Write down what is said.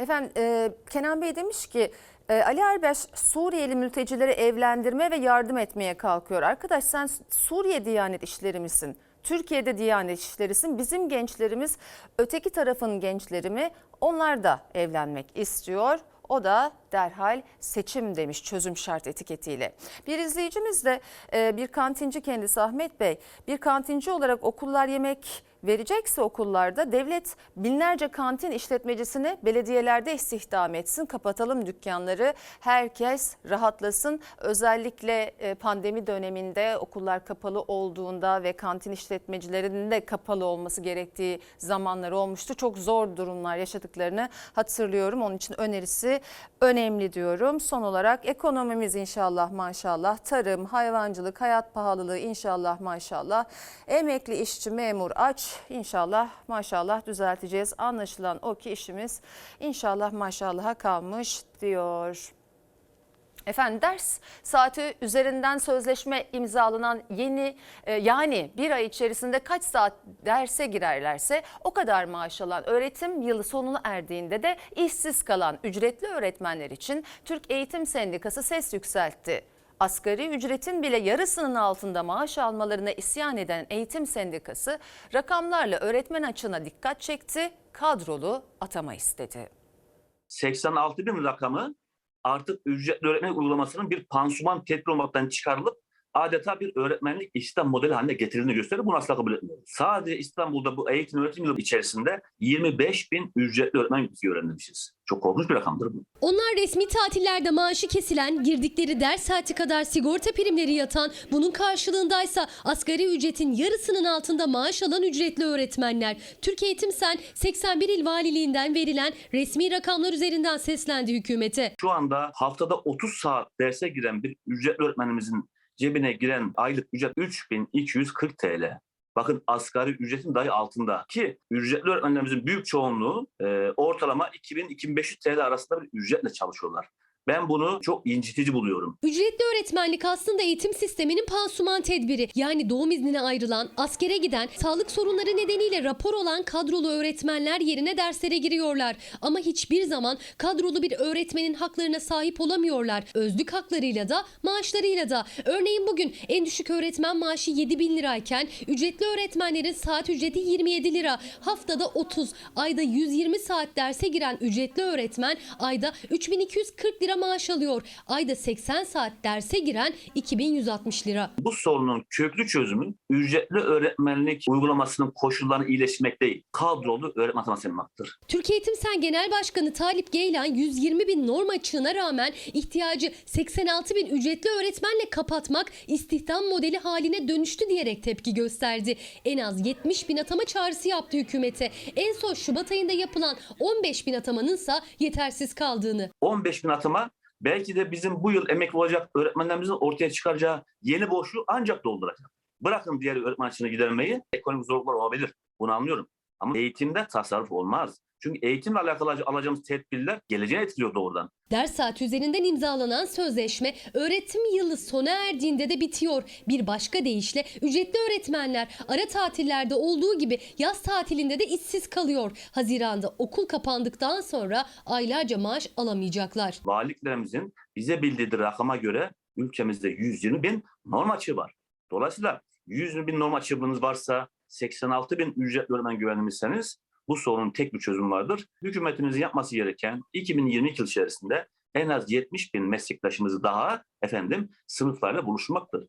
Efendim e, Kenan Bey demiş ki e, Ali Erbaş Suriyeli mültecileri evlendirme ve yardım etmeye kalkıyor. Arkadaş sen Suriye Diyanet İşleri misin? Türkiye'de Diyanet İşlerisin. Bizim gençlerimiz öteki tarafın gençleri mi? Onlar da evlenmek istiyor. O da derhal seçim demiş çözüm şart etiketiyle. Bir izleyicimiz de e, bir kantinci kendisi Ahmet Bey. Bir kantinci olarak okullar yemek verecekse okullarda devlet binlerce kantin işletmecisini belediyelerde istihdam etsin. Kapatalım dükkanları. Herkes rahatlasın. Özellikle e, pandemi döneminde okullar kapalı olduğunda ve kantin işletmecilerinin de kapalı olması gerektiği zamanlar olmuştu. Çok zor durumlar yaşadıklarını hatırlıyorum. Onun için önerisi önemli diyorum. Son olarak ekonomimiz inşallah maşallah. Tarım, hayvancılık, hayat pahalılığı inşallah maşallah. Emekli işçi, memur aç inşallah maşallah düzelteceğiz. Anlaşılan o ki işimiz inşallah maşallaha kalmış diyor. Efendim ders saati üzerinden sözleşme imzalanan yeni e, yani bir ay içerisinde kaç saat derse girerlerse o kadar maaş alan öğretim yılı sonuna erdiğinde de işsiz kalan ücretli öğretmenler için Türk Eğitim Sendikası ses yükseltti. Asgari ücretin bile yarısının altında maaş almalarına isyan eden Eğitim Sendikası rakamlarla öğretmen açığına dikkat çekti, kadrolu atama istedi. 86 bin rakamı artık ücretli öğretmen uygulamasının bir pansuman tedbir olmaktan çıkarılıp adeta bir öğretmenlik istihdam modeli haline getirildiğini gösterir. Bunu asla kabul etmiyoruz. Sadece İstanbul'da bu eğitim öğretim yılı içerisinde 25 bin ücretli öğretmen yükü öğrenmişiz. Çok korkunç bir rakamdır bu. Onlar resmi tatillerde maaşı kesilen, girdikleri ders saati kadar sigorta primleri yatan, bunun karşılığındaysa asgari ücretin yarısının altında maaş alan ücretli öğretmenler. Türk Eğitim Sen 81 il valiliğinden verilen resmi rakamlar üzerinden seslendi hükümete. Şu anda haftada 30 saat derse giren bir ücretli öğretmenimizin cebine giren aylık ücret 3240 TL. Bakın asgari ücretin dahi altında ki ücretli öğretmenlerimizin büyük çoğunluğu e, ortalama 2000-2500 TL arasında bir ücretle çalışıyorlar. Ben bunu çok incitici buluyorum. Ücretli öğretmenlik aslında eğitim sisteminin pansuman tedbiri. Yani doğum iznine ayrılan, askere giden, sağlık sorunları nedeniyle rapor olan kadrolu öğretmenler yerine derslere giriyorlar. Ama hiçbir zaman kadrolu bir öğretmenin haklarına sahip olamıyorlar. Özlük haklarıyla da, maaşlarıyla da. Örneğin bugün en düşük öğretmen maaşı 7 bin lirayken ücretli öğretmenlerin saat ücreti 27 lira. Haftada 30, ayda 120 saat derse giren ücretli öğretmen ayda 3240 lira maaş alıyor. Ayda 80 saat derse giren 2160 lira. Bu sorunun köklü çözümü ücretli öğretmenlik uygulamasının koşullarını iyileştirmek değil, kadrolu öğretmen ataması yapmaktır. Türkiye Eğitim Sen Genel Başkanı Talip Geylan 120 bin norm açığına rağmen ihtiyacı 86 bin ücretli öğretmenle kapatmak istihdam modeli haline dönüştü diyerek tepki gösterdi. En az 70 bin atama çağrısı yaptı hükümete. En son Şubat ayında yapılan 15 bin atamanınsa yetersiz kaldığını. 15 bin atama belki de bizim bu yıl emekli olacak öğretmenlerimizin ortaya çıkaracağı yeni boşluğu ancak dolduracak. Bırakın diğer öğretmen açığını gidermeyi, ekonomik zorluklar olabilir. Bunu anlıyorum. Ama eğitimde tasarruf olmaz. Çünkü eğitimle alakalı alacağımız tedbirler geleceği etkiliyor doğrudan. Ders saati üzerinden imzalanan sözleşme öğretim yılı sona erdiğinde de bitiyor. Bir başka deyişle ücretli öğretmenler ara tatillerde olduğu gibi yaz tatilinde de işsiz kalıyor. Haziranda okul kapandıktan sonra aylarca maaş alamayacaklar. Valiliklerimizin bize bildirdiği rakama göre ülkemizde 120 bin norm açığı var. Dolayısıyla 120 bin norm açığınız varsa 86 bin ücretli öğretmen güvenliyseniz bu sorunun tek bir çözümü vardır. Hükümetimizin yapması gereken 2022 yıl içerisinde en az 70 bin meslektaşımızı daha efendim sınıflarla buluşmaktır.